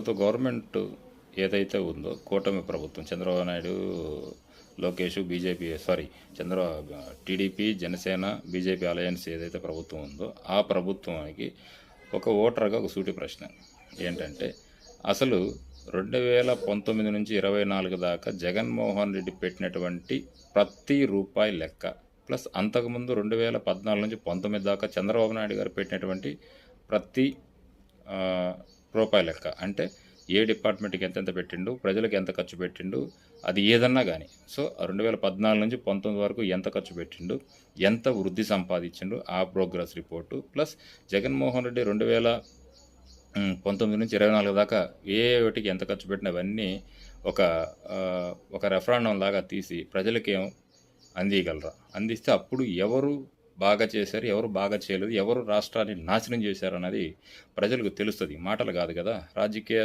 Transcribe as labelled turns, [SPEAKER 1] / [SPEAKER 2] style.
[SPEAKER 1] ప్రభుత్వ గవర్నమెంట్ ఏదైతే ఉందో కూటమి ప్రభుత్వం Chandrababu Naidu Lokesh BJP sorry Chandra TDP Janasena BJP alliance ఏదైతే ప్రభుత్వం ఉందో ఆ ప్రభుత్వానికి ఒక ఓటర్గా ఒక సూటి ప్రశ్న. ఏంటంటే అసలు రెండు వేల పంతొమ్మిది నుంచి ఇరవై నాలుగు దాకా జగన్మోహన్ రెడ్డి పెట్టినటువంటి ప్రతి రూపాయి లెక్క ప్లస్ అంతకుముందు రెండు వేల పద్నాలుగు నుంచి పంతొమ్మిది దాకా చంద్రబాబు నాయుడు గారు పెట్టినటువంటి ప్రతి రూపాయి లెక్క. అంటే ఏ డిపార్ట్మెంట్కి ఎంతెంత పెట్టిండు ప్రజలకు ఎంత ఖర్చు పెట్టిండు అది ఏదన్నా కానీ సో రెండు వేల పద్నాలుగు నుంచి పంతొమ్మిది వరకు ఎంత ఖర్చు పెట్టిండు ఎంత వృద్ధి సంపాదించిండు ఆ progress report. Plus Jaganmohan Reddy రెండు వేల పంతొమ్మిది నుంచి ఇరవై నాలుగు దాకా ఏ వాటికి ఎంత ఖర్చు పెట్టినవన్నీ ఒక ఒక రెఫరాండం లాగా తీసి ప్రజలకేం అందియగలరా? అందిస్తే అప్పుడు ఎవరు బాగా చేశారు ఎవరు బాగా చేయలేదు ఎవరు రాష్ట్రాన్ని నాశనం చేశారు అన్నది ప్రజలకు తెలుస్తుంది. మాటలు కాదు కదా. రాజకీయ